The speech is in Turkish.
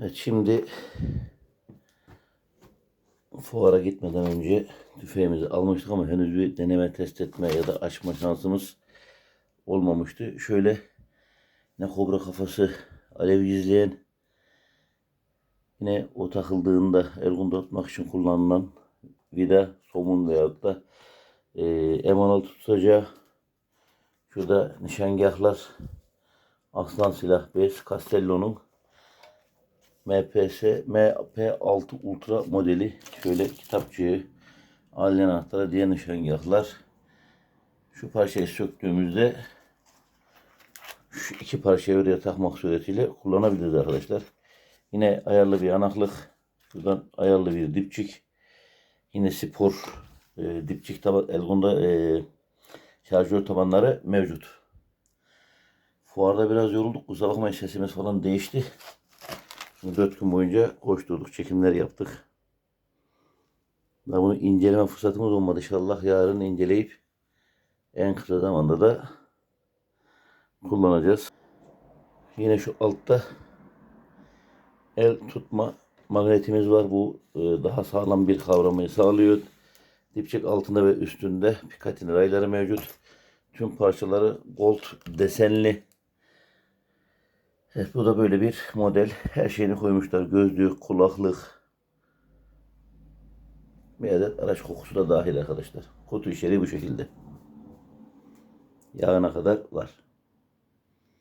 Evet şimdi fuara gitmeden önce tüfeğimizi almıştık ama henüz bir deneme test etme ya da açma şansımız olmamıştı. Şöyle ne kobra kafası alev izleyen yine o takıldığında ergun atmak için kullanılan vida somun veyahut da e, M16 tutacağı şurada nişangahlar Aslan Silah Base Castello'nun MPS MP6 Ultra modeli şöyle kitapçığı alien anahtarı diğer nişangahlar şu parçayı söktüğümüzde şu iki parçayı oraya takmak suretiyle kullanabiliriz arkadaşlar. Yine ayarlı bir yanaklık. Şuradan ayarlı bir dipçik. Yine spor e, dipçik taban, Elgon'da e, şarjör tabanları mevcut. Fuarda biraz yorulduk. Kusura bakmayın sesimiz falan değişti. 4 gün boyunca koşturduk, çekimler yaptık. Daha bunu inceleme fırsatımız olmadı. İnşallah yarın inceleyip en kısa zamanda da kullanacağız. Yine şu altta el tutma magnetimiz var. Bu e, daha sağlam bir kavramayı sağlıyor. Dipçik altında ve üstünde Picatinny rayları mevcut. Tüm parçaları gold desenli. Evet, bu da böyle bir model. Her şeyini koymuşlar. Gözlük, kulaklık. Bir adet araç kokusu da dahil arkadaşlar. Kutu içeriği bu şekilde. Yağına kadar var.